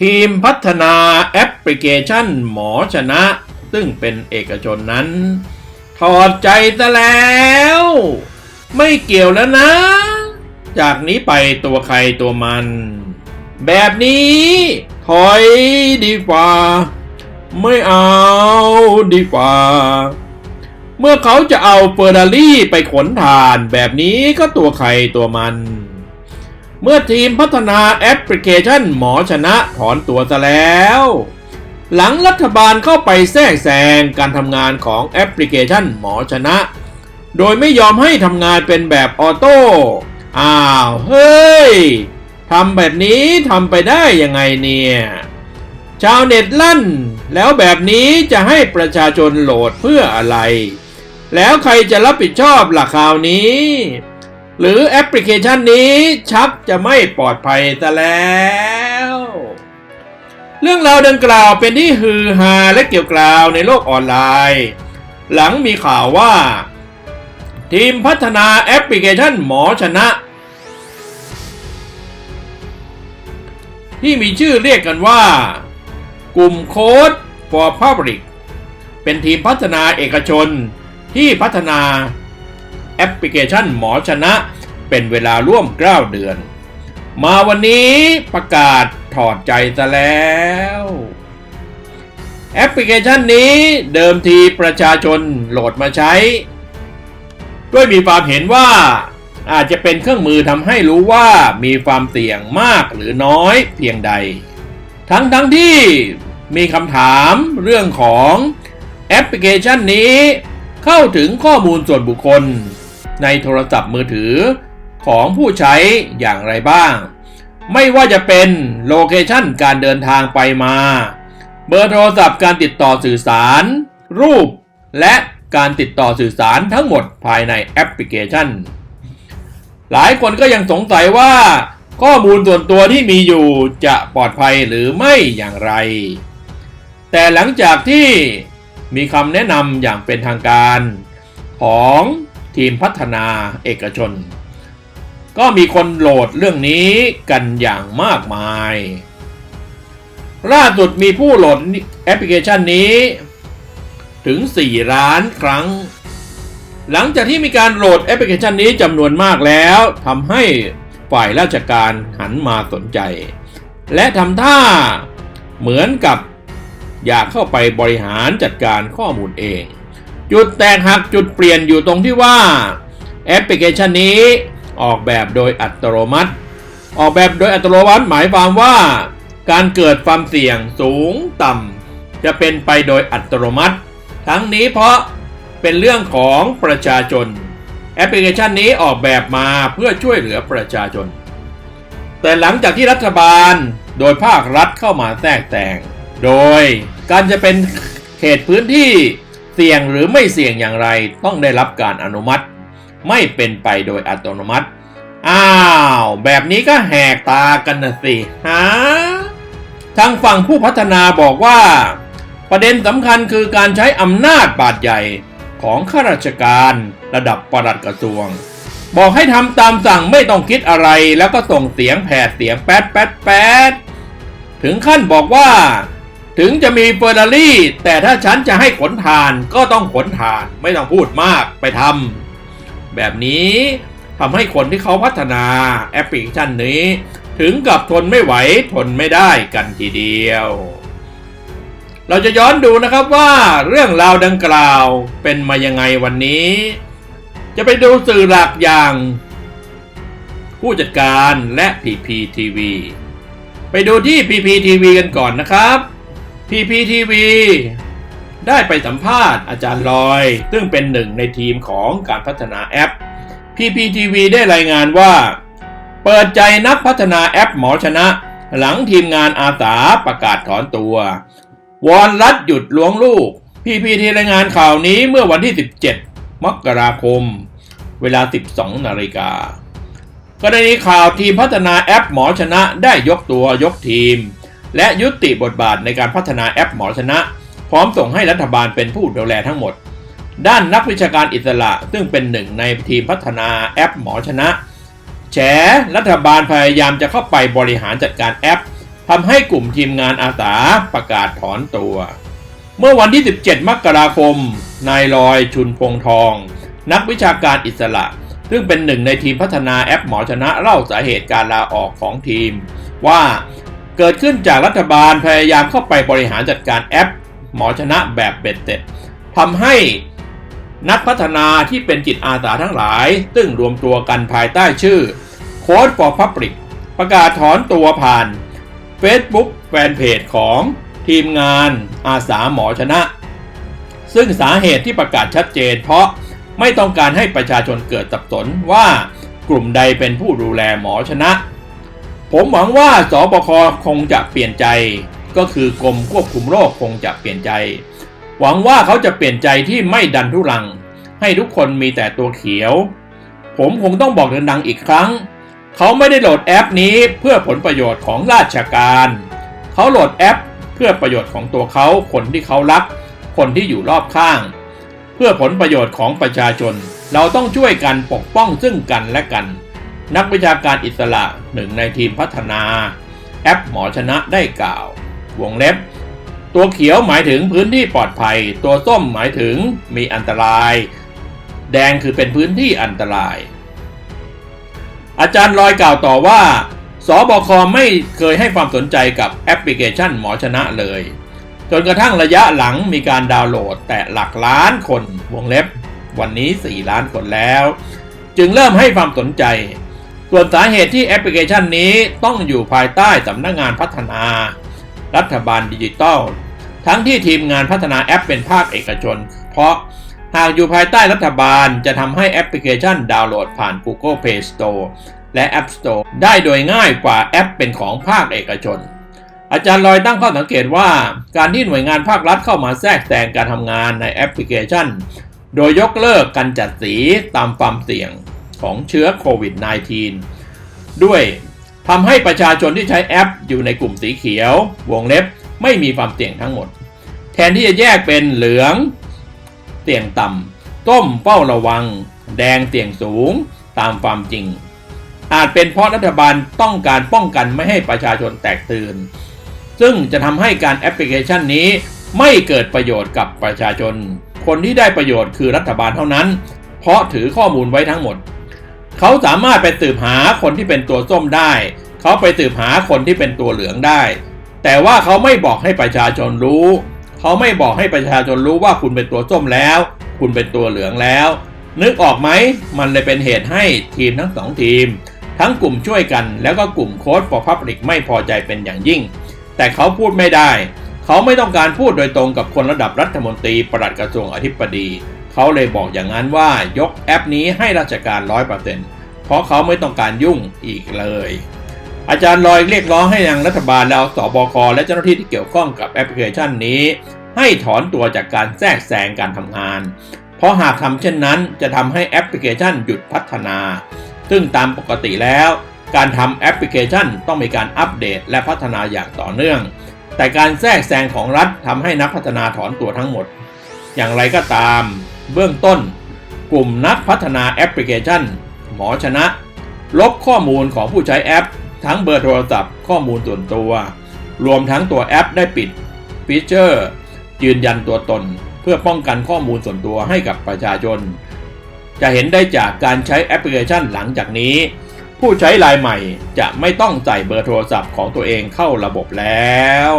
ทีมพัฒนาแอปพลิเคชันหมอชนะ ซึ่งเป็นเอกชนนั้น ถอดใจซะแล้ว ไม่เกี่ยวแล้วนะ จากนี้ไปตัวใครตัวมัน แบบนี้ถอยดีกว่า ไม่เอาดีกว่า เมื่อเขาจะเอาเฟอร์รารี่ไปขนถ่านแบบนี้ก็ตัวใครตัวมัน เมื่อทีมพัฒนาแอปพลิเคชันหมอชนะถอนตัวซะแล้ว หลังรัฐบาลเข้าไปแทรกแซงการทำงานของแอปพลิเคชันหมอชนะ โดยไม่ยอมให้ทำงานเป็นแบบออโต้ อ้าว เฮ้ยทำแบบนี้ทำไปได้ยังไงเนี่ย ชาวเน็ตลั่น แล้วแบบนี้จะให้ประชาชนโหลดเพื่ออะไร แล้วใครจะรับผิดชอบล่ะคราวนี้ หรือแอปพลิเคชันนี้ชักจะไม่ปลอดภัยซะแล้ว เรื่องราวดังกล่าวเป็นที่ฮือฮาและเกี่ยวกล่าวในโลกออนไลน์ หลังมีข่าวว่า ทีมพัฒนาแอปพลิเคชันหมอชนะ ที่มีชื่อเรียกกันว่า กลุ่มโค้ด for Public เป็นทีมพัฒนาเอกชนที่พัฒนา แอปพลิเคชันหมอชนะ เป็นเวลาร่วม 9 เดือน มาวันนี้ประกาศถอดใจซะแล้ว แอปพลิเคชันนี้เดิมทีประชาชนโหลดมาใช้ ด้วยมีความเห็นว่าอาจจะเป็นเครื่องมือทำให้รู้ว่ามีความเสี่ยงมากหรือน้อยเพียงใด ทั้งทั้งที่มีคำถามเรื่องของแอปพลิเคชันนี้ เข้าถึงข้อมูลส่วนบุคคล ในโทรศัพท์มือถือของผู้ใช้อย่างไรบ้าง ไม่ว่าจะเป็นโลเคชันการเดินทางไปมา เบอร์โทรศัพท์การติดต่อสื่อสาร รูป และการติดต่อสื่อสารทั้งหมดภายในแอปพลิเคชัน หลายคนก็ยังสงสัยว่า ข้อมูลส่วนตัวที่มีอยู่จะปลอดภัยหรือไม่อย่างไร แต่หลังจากที่มีคำแนะนำอย่างเป็นทางการ ของ ทีมพัฒนาเอกชน ก็มีคนโหลดเรื่องนี้กันอย่างมากมาย ล่าสุดมีผู้โหลดแอปพลิเคชันนี้ถึง 4 ล้านครั้ง หลังจากที่มีการโหลดแอปพลิเคชันนี้จำนวนมากแล้วทำให้ฝ่ายราชการหันมาสนใจ และทำท่าเหมือนกับอยากเข้าไปบริหารจัดการข้อมูลเอง จุดแตกหักจุดเปลี่ยนอยู่ตรงที่ว่า แอปพลิเคชันนี้ ออกแบบโดยอัตโนมัติ ออกแบบโดยอัตโนมัติหมายความว่า การเกิดความเสี่ยงสูงต่ำจะเป็นไปโดยอัตโนมัติ ทั้งนี้เพราะเป็นเรื่องของประชาชน แอปพลิเคชันนี้ออกแบบมาเพื่อช่วยเหลือประชาชน แต่หลังจากที่รัฐบาลโดยภาครัฐเข้ามาแทรกแซงโดยการจะเป็นเขตพื้นที่ เสี่ยงหรือไม่เสี่ยงอย่างไรต้องได้รับการอนุมัติ ไม่เป็นไปโดยอัตโนมัติ อ้าว แบบนี้ก็แหกตากันนะสิฮะทางฝั่งผู้พัฒนาบอกว่า ประเด็นสำคัญคือการใช้อำนาจบาดใหญ่ของข้าราชการระดับปลัดกระทรวง บอกให้ทำตามสั่งไม่ต้องคิดอะไรแล้วก็ส่งเสียงแผดเสียงแป๊ดแป๊ดแป๊ดถึงขั้นบอกว่า ถึงจะมีเฟอร์รารี่แต่ถ้าฉันจะให้ขนทานก็ต้องขนทานไม่ต้องพูดมากไปทำแบบนี้ทำให้คนที่เขาพัฒนาแอปพลิเคชันนี้ ถึงกับทนไม่ไหวทนไม่ได้กันทีเดียว เราจะย้อนดูนะครับว่าเรื่องราวดังกล่าวเป็นมายังไงวันนี้ จะไปดูสื่อหลักอย่าง ผู้จัดการและ PPTV ไปดูที่ PPTV กันก่อนนะครับ PPTV ได้ไปสัมภาษณ์อาจารย์ลอย ซึ่งเป็นหนึ่งในทีมของการพัฒนาแอป PPTV ได้รายงานว่า เปิดใจนักพัฒนาแอปหมอชนะ หลังทีมงานอาสาประกาศถอนตัว วอนรัฐหยุดล้วงลูก PPT รายงานข่าวนี้เมื่อวันที่ 17 มกราคม เวลา 12 นาฬิกากรณีข่าวทีมพัฒนาแอปหมอชนะได้ยกตัวยกทีม และยุติบทบาทในการพัฒนาแอปหมอชนะ พร้อมส่งให้รัฐบาลเป็นผู้ดูแลทั้งหมด ด้านนักวิชาการอิสระซึ่งเป็นหนึ่งในทีมพัฒนาแอปหมอชนะ แฉรัฐบาลพยายามจะเข้าไปบริหารจัดการแอปทำให้กลุ่มทีมงานอาสาประกาศถอนตัว เมื่อวันที่ 17 มกราคม นายลอยชุนพงทอง นักวิชาการอิสระ ซึ่งเป็นหนึ่งในทีมพัฒนาแอปหมอชนะเล่าสาเหตุการลาออกของทีม ว่า เกิดขึ้นจากรัฐบาลพยายามเข้าไปบริหารจัดการแอป หมอชนะแบบเบ็ดเสร็จทำให้นักพัฒนาที่เป็นจิตอาสาทั้งหลาย ซึ่งรวมตัวกันภายใต้ชื่อ Code for Public ประกาศถอนตัวผ่าน Facebook แฟนเพจของทีมงานอาสาหมอชนะ ซึ่งสาเหตุที่ประกาศชัดเจน เพราะไม่ต้องการให้ประชาชนเกิดสับสนว่ากลุ่มใดเป็นผู้ดูแลหมอชนะ ผมหวังว่าสบคคงจะเปลี่ยนใจ ก็คือกรมควบคุมโรคคงจะเปลี่ยนใจ หวังว่าเขาจะเปลี่ยนใจที่ไม่ดันทุรัง ให้ทุกคนมีแต่ตัวเขียว ผมคงต้องบอกดังๆอีกครั้ง เขาไม่ได้โหลดแอปนี้เพื่อผลประโยชน์ของราชการ เขาโหลดแอปเพื่อประโยชน์ของตัวเขาคนที่เขารัก คนที่อยู่รอบข้าง เพื่อผลประโยชน์ของประชาชน เราต้องช่วยกันปกป้องซึ่งกันและกัน นักวิชาการอิสระหนึ่งในทีมพัฒนา แอปหมอชนะได้กล่าว วงเล็บ ตัวเขียวหมายถึงพื้นที่ปลอดภัย ตัวส้มหมายถึงมีอันตราย แดงคือเป็นพื้นที่อันตราย อาจารย์ลอยกล่าวต่อว่าสบคไม่เคยให้ความสนใจกับแอปพลิเคชันหมอชนะเลย จนกระทั่งระยะหลังมีการดาวน์โหลดแต่หลักล้านคนวงเล็บ วันนี้ 4 ล้านคนแล้ว จึงเริ่มให้ความสนใจ ส่วนสาเหตุที่แอปพลิเคชันนี้ต้องอยู่ภายใต้สำนักงานพัฒนา รัฐบาลดิจิทัล ทั้งที่ทีมงานพัฒนาแอปเป็นภาคเอกชน เพราะหากอยู่ภายใต้รัฐบาลจะทำให้แอปพลิเคชันดาวน์โหลดผ่าน Google Play Store และ App Store ได้โดยง่ายกว่าแอปเป็นของภาคเอกชน อาจารย์ลอยตั้งข้อสังเกตว่า การที่หน่วยงานภาครัฐเข้ามาแทรกแซงการทำงานในแอปพลิเคชัน โดยยกเลิกการจัดสีตามความเสี่ยง ของเชื้อโควิด -19 ด้วยทำให้ประชาชนที่ใช้แอปอยู่ในกลุ่มสีเขียว วงเล็บไม่มีความเสี่ยงทั้งหมด แทนที่จะแยกเป็นเหลืองเสี่ยงต่ำต้มเฝ้าระวัง แดงเสี่ยงสูงตามความจริง อาจเป็นเพราะรัฐบาลต้องการป้องกันไม่ให้ประชาชนแตกตื่น ซึ่งจะทำให้การแอปพลิเคชันนี้ไม่เกิดประโยชน์กับประชาชน คนที่ได้ประโยชน์คือรัฐบาลเท่านั้น เพราะถือข้อมูลไว้ทั้งหมด เขาสามารถไปสืบหาคนที่เป็นตัวส้มได้ เขาไปสืบหาคนที่เป็นตัวเหลืองได้ แต่ว่าเขาไม่บอกให้ประชาชนรู้ เขาไม่บอกให้ประชาชนรู้ว่าคุณเป็นตัวส้มแล้ว คุณเป็นตัวเหลืองแล้ว นึกออกไหม มันเลยเป็นเหตุให้ทีมทั้งสองทีม ทั้งกลุ่มช่วยกัน แล้วก็กลุ่มโค้ด for Public ไม่พอใจเป็นอย่างยิ่ง แต่เขาพูดไม่ได้ เขาไม่ต้องการพูดโดยตรงกับคนระดับรัฐมนตรี ปลัดกระทรวงอธิบดี เขาเลยบอกอย่างนั้นว่ายกแอปนี้ให้ราชการ 100%เพราะเขาไม่ต้องการยุ่งอีกเลย อาจารย์ลอยเรียกร้องให้ทางรัฐบาลแล้วสบคและเจ้าหน้าที่ที่เกี่ยวข้องกับแอปพลิเคชันนี้ ให้ถอนตัวจากการแทรกแซงการทำงาน เพราะหากทำเช่นนั้นจะทำให้แอปพลิเคชันหยุดพัฒนา ซึ่งตามปกติแล้ว การทำแอปพลิเคชันต้องมีการอัปเดตและพัฒนาอย่างต่อเนื่อง แต่การแทรกแซงของรัฐทำให้นักพัฒนาถอนตัวทั้งหมด อย่างไรก็ตาม เบื้องต้น กลุ่มนักพัฒนาแอปพลิเคชัน หมอชนะ ลบข้อมูลของผู้ใช้แอป ทั้งเบอร์โทรศัพท์ข้อมูลส่วนตัว รวมทั้งตัวแอปได้ปิดฟีเจอร์ยืนยันตัวตน เพื่อป้องกันข้อมูลส่วนตัวให้กับประชาชน จะเห็นได้จากการใช้แอปพลิเคชันหลังจากนี้ ผู้ใช้รายใหม่จะไม่ต้องใส่เบอร์โทรศัพท์ของตัวเองเข้าระบบแล้ว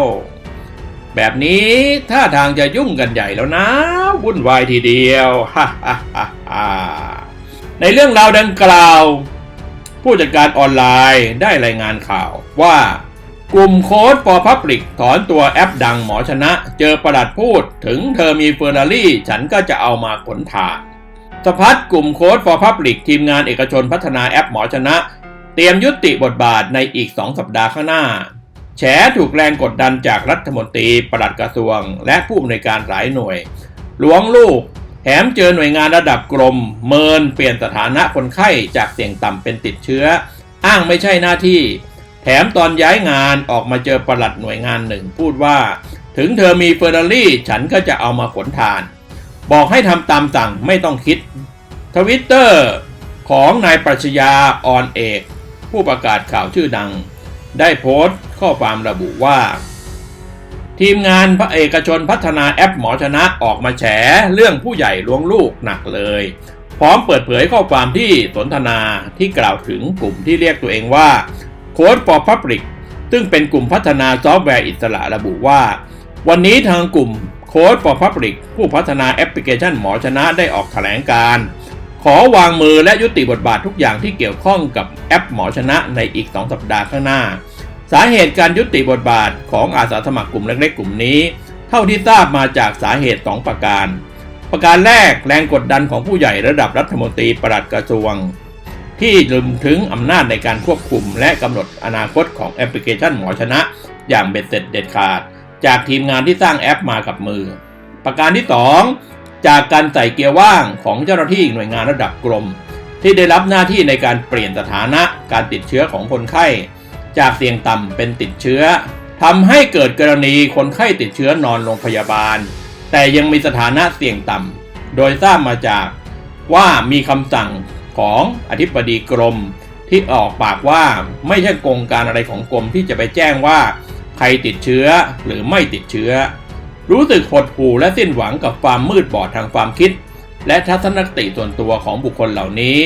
แบบนี้ถ้าทางจะยุ่งกันใหญ่แล้วนะวุ่นวายทีเดียวฮ่าฮ่าฮ่าในเรื่องราวดังกล่าว ผู้จัดการออนไลน์ได้รายงานข่าวว่ากลุ่มโค้ด for Public ถอนตัวแอปดังหมอชนะ เจอประหลัดพูดถึงเธอมีเฟอร์รารี่ ฉันก็จะเอามาขนถ่านสพัฒน์กลุ่มโค้ด for Public ทีมงานเอกชนพัฒนาแอปหมอชนะ เตรียมยุติบทบาทในอีก 2 สัปดาห์ข้างหน้า แฉถูกแรงกดดันจากรัฐมนตรีปลัดกระทรวง และผู้อำนวยการหลายหน่วย หลวงลูกแถมเจอหน่วยงานระดับกรม เมินเปลี่ยนสถานะคนไข้จากเสี่ยงต่ำเป็นติดเชื้อ อ้างไม่ใช่หน้าที่ แถมตอนย้ายงานออกมาเจอปลัดหน่วยงานหนึ่งพูดว่า ถึงเธอมีเฟอร์รารี่ฉันก็จะเอามาขนทาน บอกให้ทำตามสั่งไม่ต้องคิด ทวิตเตอร์ของนายปรัชญาออนเอก ผู้ประกาศข่าวชื่อดัง ได้โพสต์ข้อความระบุว่า ทีมงานพระเอกชนพัฒนาแอปหมอชนะออกมาแฉเรื่องผู้ใหญ่ล้วงลูกหนักเลย พร้อมเปิดเผยข้อความที่สนทนาที่กล่าวถึงกลุ่มที่เรียกตัวเองว่า Code for Public ซึ่งเป็นกลุ่มพัฒนาซอฟต์แวร์อิสระระบุว่า วันนี้ทางกลุ่ม Code for Public ผู้พัฒนาแอปพลิเคชันหมอชนะได้ออกแถลงการณ์ ขอวางมือและยุติบทบาททุกอย่างที่เกี่ยวข้องกับแอปหมอชนะในอีก 2 สัปดาห์ข้างหน้า สาเหตุการยุติบทบาทของอาสาสมัครกลุ่มเล็กๆ กลุ่มนี้ เท่าที่ทราบมาจากสาเหตุ 2 ประการ ประการแรกแรงกดดันของผู้ใหญ่ระดับรัฐมนตรีปลัดกระทรวง ที่ลืมถึงอำนาจในการควบคุมและกำหนดอนาคตของแอปพลิเคชันหมอชนะ อย่างเบ็ดเสร็จเด็ดขาด จากทีมงานที่สร้างแอปมากับมือ ประการที่ 2 จากการใส่เกียร์ว่างของเจ้าหน้าที่หน่วยงานระดับกรม ที่ได้รับหน้าที่ในการเปลี่ยนสถานะการติดเชื้อของคนไข้ จากเสี่ยงต่ำเป็นติดเชื้อทำให้เกิดกรณีคนไข้ติดเชื้อนอนโรงพยาบาล แต่ยังมีสถานะเสี่ยงต่ำโดยทราบมาจากว่ามีคำสั่งของอธิบดีกรมที่ออกปากว่าไม่ใช่กงการอะไรของกรมที่จะไปแจ้งว่า ใครติดเชื้อหรือไม่ติดเชื้อ รู้สึกหดหู่และสิ้นหวังกับความมืดบอดทางความคิด และทัศนคติส่วนตัวของบุคคลเหล่านี้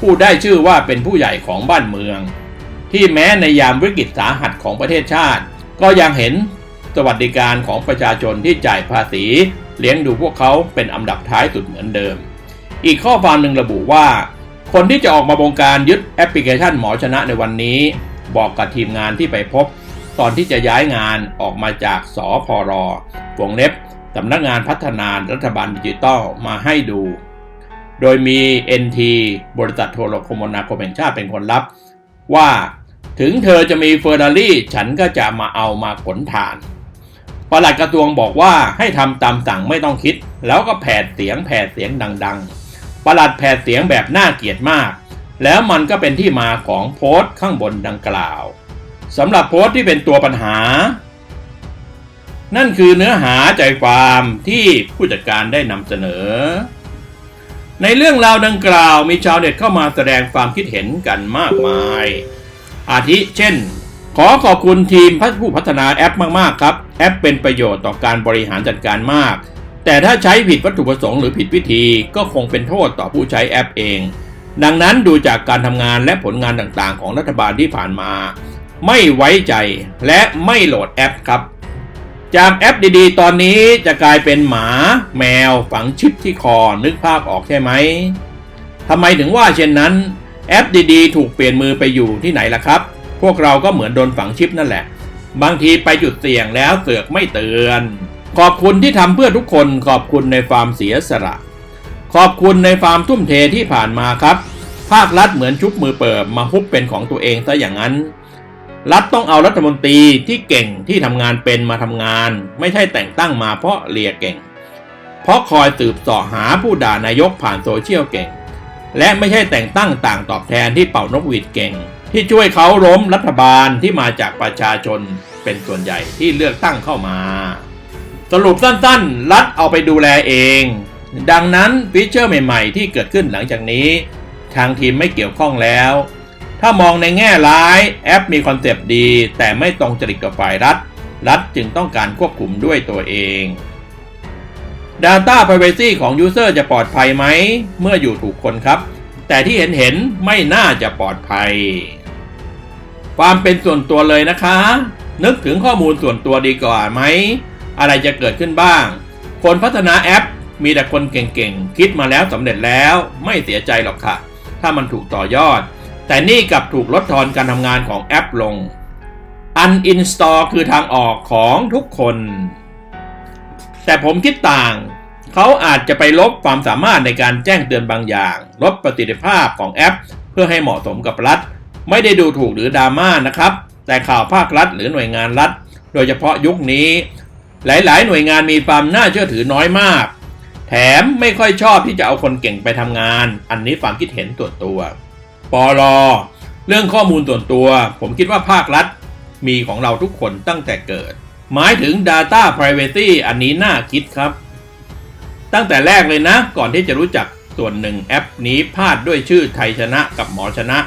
ผู้ได้ชื่อว่าเป็นผู้ใหญ่ของบ้านเมือง ที่แม้ในยามวิกฤตสาหัสของประเทศชาติ ก็ยังเห็นสวัสดิการของประชาชนที่จ่ายภาษี เลี้ยงดูพวกเขาเป็นอันดับท้ายสุดเหมือนเดิม อีกข้อความหนึ่งระบุว่า คนที่จะออกมาบงการยึดแอปพลิเคชันหมอชนะในวันนี้ บอกกับทีมงานที่ไปพบ ตอนที่จะย้ายงานออกมาจากสอพอรวงเล็บสำนักงานพัฒนารัฐบาลดิจิทัลมาให้ดู โดยมี NT บริษัทโทรคมนาคมแห่งชาติเป็นคนรับ ว่าถึงเธอจะมีเฟอร์รารี่ฉันก็จะมาเอามาขนฐานปลัดกระทรวงบอกว่าให้ทำตามสั่งไม่ต้องคิด แล้วก็แผดเสียงแผดเสียงดัง ๆปลัดแผดเสียงแบบน่าเกลียดมาก แล้วมันก็เป็นที่มาของโพสต์ข้างบนดังกล่าว สำหรับโพสต์ที่เป็นตัวปัญหา นั่นคือเนื้อหาใจความที่ผู้จัดการได้นำเสนอ ในเรื่องราวดังกล่าวมีชาวเน็ตเข้ามาแสดงความคิดเห็นกันมากมาย อาทิเช่น ขอขอบคุณทีมผู้พัฒนาแอปมาก ๆ ครับ แอปเป็นประโยชน์ต่อการบริหารจัดการมาก แต่ถ้าใช้ผิดวัตถุประสงค์หรือผิดวิธีก็คงเป็นโทษต่อผู้ใช้แอปเอง ดังนั้นดูจากการทำงานและผลงานต่างๆ ของรัฐบาลที่ผ่านมา ไม่ไว้ใจและไม่โหลดแอปครับ จากแอปดีๆ ตอนนี้จะกลายเป็นหมาแมวฝังชิปที่คอนึกภาพออกใช่ไหมทำไมถึงว่าเช่นนั้น แอปดีๆ ถูกเปลี่ยนมือไปอยู่ที่ไหนล่ะครับ พวกเราก็เหมือนโดนฝังชิปนั่นแหละ บางทีไปจุดเสี่ยงแล้วเสือกไม่เตือน ขอบคุณที่ทำเพื่อทุกคนขอบคุณในความเสียสละ ขอบคุณในความทุ่มเทที่ผ่านมาครับ ภาครัฐเหมือนชุบมือเปิบมาฮุบเป็นของตัวเองซะอย่างนั้น รัฐต้องเอารัฐมนตรีที่เก่งที่ทำงานเป็นมาทำงาน ไม่ใช่แต่งตั้งมาเพราะเลียเก่ง เพราะคอยสืบสาะหาผู้ด่านายกผ่านโซเชียลเก่ง และไม่ใช่แต่งตั้งต่างตอบแทนที่เป่านกหวีดเก่ง ที่ช่วยเขาล้มรัฐบาลที่มาจากประชาชนเป็นส่วนใหญ่ที่เลือกตั้งเข้ามา สรุปสั้นๆ รัฐเอาไปดูแลเอง ดังนั้นฟีเจอร์ใหม่ ๆ ที่เกิดขึ้นหลังจากนี้ ทางทีมไม่เกี่ยวข้องแล้ว ถ้ามองในแง่ร้ายแอปมีคอนเซปต์ดี แต่ไม่ตรงจริตกับฝ่ายรัฐ รัฐจึงต้องการควบคุมด้วยตัวเอง Data Privacy ของ User จะปลอดภัยไหม เมื่ออยู่ถูกคนครับ แต่ที่เห็นเห็นไม่น่าจะปลอดภัย ความเป็นส่วนตัวเลยนะคะ นึกถึงข้อมูลส่วนตัวดีกว่าไหม อะไรจะเกิดขึ้นบ้าง คนพัฒนาแอปมีแต่คนเก่งๆ คิดมาแล้วสำเร็จแล้วไม่เสียใจหรอกค่ะ ถ้ามันถูกต่อยอด แต่นี่กลับถูกลดทอนการทำงานของแอปลง Uninstall คือทางออกของทุกคน แต่ผมคิดต่าง เขาอาจจะไปลบความสามารถในการแจ้งเตือนบางอย่าง ลดประสิทธิภาพของแอป เพื่อให้เหมาะสมกับรัฐ ไม่ได้ดูถูกหรือดราม่านะครับ แต่ข่าวภาครัฐหรือหน่วยงานรัฐ โดยเฉพาะยุคนี้ หลาย ๆ หน่วยงานมีความน่าเชื่อถือน้อยมาก แถมไม่ค่อยชอบที่จะเอาคนเก่งไปทำงาน อันนี้ความคิดเห็นตัวตัว ปอลอเรื่องข้อมูลส่วนตัว ผมคิดว่าภาครัฐ มีของเราทุกคนตั้งแต่เกิด หมายถึง Data Privacy อันนี้น่าคิดครับ ตั้งแต่แรกเลยนะ ก่อนที่จะรู้จักส่วนหนึ่งแอปนี้พาดด้วยชื่อไทยชนะกับหมอชนะ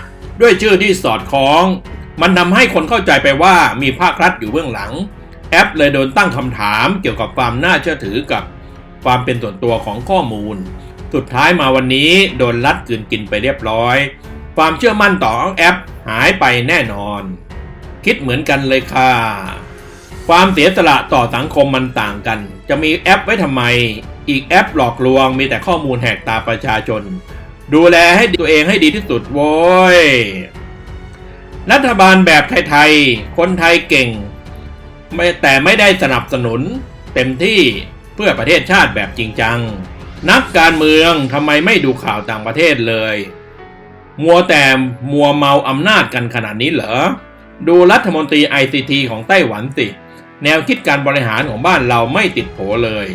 ด้วยชื่อที่สอดคล้อง มันนำให้คนเข้าใจไปว่ามีภาครัฐอยู่เบื้องหลัง แอปเลยโดนตั้งคำถามเกี่ยวกับความน่าเชื่อถือกับความเป็นส่วนตัวของข้อมูล สุดท้ายมาวันนี้โดนรัดกืนกินไปเรียบร้อย ความเชื่อมั่นต่อแอปหายไปแน่นอน คิดเหมือนกันเลยค่ะ ความเสียสละต่อสังคมมันต่างกัน จะมีแอปไว้ทำไม อีกแอปหลอกลวงมีแต่ข้อมูลแหกตาประชาชน ดูแลให้ตัวเองให้ดีที่สุดโว้ยรัฐบาลแบบไทยๆ คนไทยเก่ง ไม่แต่ไม่ได้สนับสนุน เต็มที่เพื่อประเทศชาติแบบจริงจัง นักการเมืองทำไมไม่ดูข่าวต่างประเทศเลย มัวแต่มัวเมาอำนาจกันขนาดนี้เหรอ ดูรัฐมนตรี ICT ของไต้หวันสิ แนวคิดการบริหารของบ้านเราไม่ติดโผเลย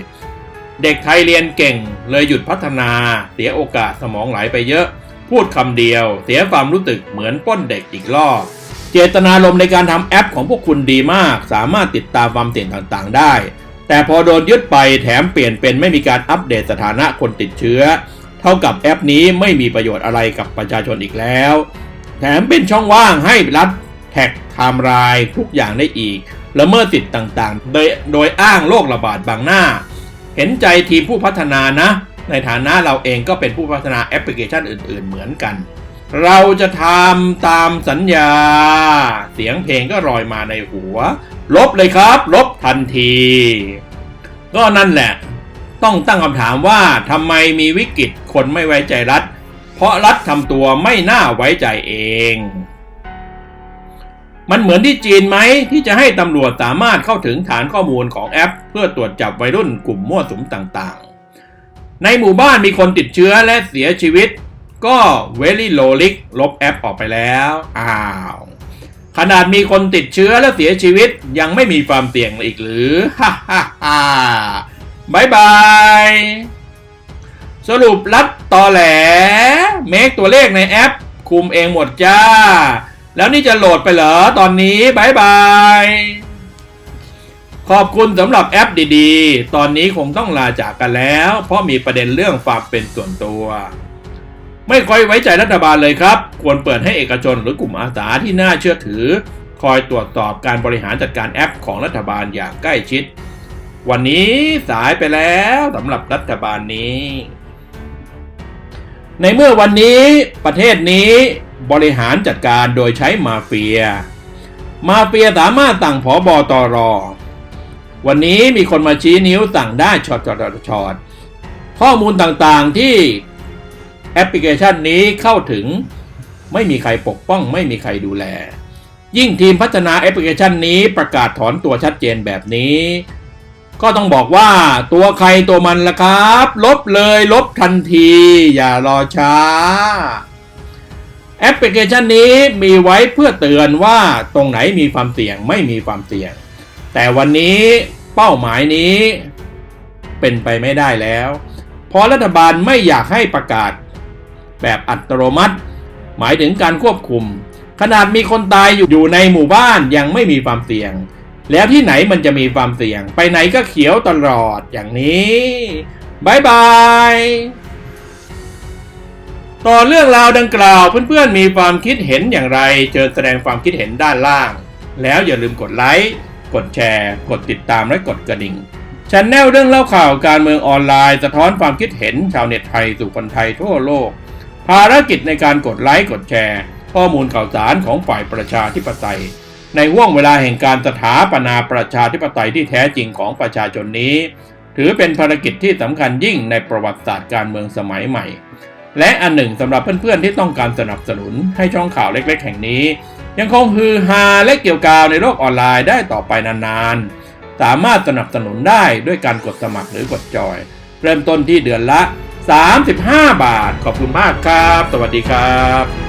เด็กไทยเรียนเก่งเลยหยุดพัฒนา เสียโอกาสสมองไหลไปเยอะ พูดคำเดียว เสียความรู้สึกเหมือนป้นเด็กอีกรอบเจตนารมณ์ในการทำแอปของพวกคุณดีมาก สามารถติดตามความเสี่ยงต่างๆ ได้ แต่พอโดนยึดไปแถมเปลี่ยนเป็นไม่มีการอัปเดตสถานะคนติดเชื้อ เท่ากับแอปนี้ไม่มีประโยชน์อะไรกับประชาชนอีกแล้ว แถมเป็นช่องว่างให้รัฐแท็กไทม์ไลน์ทุกอย่างได้อีกละเมิดสิทธิ์ต่างๆ โดยโดยอ้างโรคระบาดบางหน้า เห็นใจทีมผู้พัฒนานะ ในฐานะเราเองก็เป็นผู้พัฒนาแอปพลิเคชันอื่น ๆ เหมือนกัน เราจะทำตามสัญญา เสียงเพลงก็ลอยมาในหัว ลบเลยครับ ลบทันที ก็นั่นแหละ ต้องตั้งคำถามว่าทำไมมีวิกฤตคนไม่ไว้ใจรัฐ เพราะรัฐทำตัวไม่น่าไว้ใจเอง มันเหมือนที่จีนไหมที่จะให้ตำรวจสามารถเข้าถึงฐานข้อมูลของแอป เพื่อตรวจจับวัยรุ่นกลุ่มมั่วสุมต่างๆ ในหมู่บ้านมีคนติดเชื้อและเสียชีวิต ก็เวลี่โลลิกลบแอปออกไปแล้วอ้าวขนาดมีคนติดเชื้อและเสียชีวิตยังไม่มีความเสี่ยงอีกหรือฮ่าฮ่าฮ่า บายบาย สรุปรัดต่อแหลเมคตัวเลขในแอป คุมเองหมดจ้า แล้วนี่จะโหลดไปเหรอตอนนี้บายบาย ขอบคุณสำหรับแอปดีๆ ตอนนี้คงต้องลาจากกันแล้ว เพราะมีประเด็นเรื่องความเป็นส่วนตัว ไม่ค่อยไว้ใจรัฐบาลเลยครับ ควรเปิดให้เอกชนหรือกลุ่มอาสาที่น่าเชื่อถือ คอยตรวจสอบการบริหารจัดการแอปของรัฐบาลอย่างใกล้ชิด วันนี้สายไปแล้วสำหรับรัฐบาลนี้ ในเมื่อวันนี้ประเทศนี้บริหารจัดการโดยใช้มาเฟีย มาเฟียสามารถสั่งผอบอตอรอ วันนี้มีคนมาชี้นิ้วสั่งได้ช็อตช็อตช็อตช็อตข้อมูลต่างๆที่แอปพลิเคชันนี้เข้าถึงไม่มีใครปกป้องไม่มีใครดูแล ยิ่งทีมพัฒนาแอปพลิเคชันนี้ประกาศถอนตัวชัดเจนแบบนี้ ก็ต้องบอกว่าตัวใครตัวมันละครับ ลบเลยลบทันที อย่ารอช้า แอปพลิเคชันนี้มีไว้เพื่อเตือนว่าตรงไหนมีความเสี่ยงไม่มีความเสี่ยง แต่วันนี้เป้าหมายนี้เป็นไปไม่ได้แล้ว เพราะรัฐบาลไม่อยากให้ประกาศ แบบอัตโนมัติ หมายถึงการควบคุม ขนาดมีคนตายอยู่ในหมู่บ้านยังไม่มีความเสี่ยง แล้วที่ไหนมันจะมีความเสี่ยง ไปไหนก็เขียวตลอดอย่างนี้บายบายต่อเรื่องราวดังกล่าวเพื่อนๆมีความคิดเห็นอย่างไรเชิญแสดงความคิดเห็นด้านล่าง แล้วอย่าลืมกดไลค์กดแชร์ กดติดตามและกดกระดิ่งชันแนลเรื่องเล่าข่าวการเมืองออนไลน์ สะท้อนความคิดเห็นชาวเน็ตไทยสู่คนไทยทั่วโลก ภารกิจในการกดไลค์กดแชร์ ข้อมูลข่าวสารของฝ่ายประชาธิปไตย ในห่วงเวลาแห่งการสถาปนาประชาธิปไตยที่แท้จริงของประชาชนนี้ ถือเป็นภารกิจที่สำคัญยิ่งในประวัติศาสตร์การเมืองสมัยใหม่ และอันหนึ่งสำหรับเพื่อนๆที่ต้องการสนับสนุนให้ช่องข่าวเล็ก ๆ แห่งนี้ ยังคงฮือฮาและเกี่ยวกาวในโลกออนไลน์ได้ต่อไปนานๆ สามารถสนับสนุนได้ด้วยการกดสมัครหรือกดจอย เริ่มต้นที่เดือนละ 35 บาท ขอบคุณมากครับ สวัสดีครับ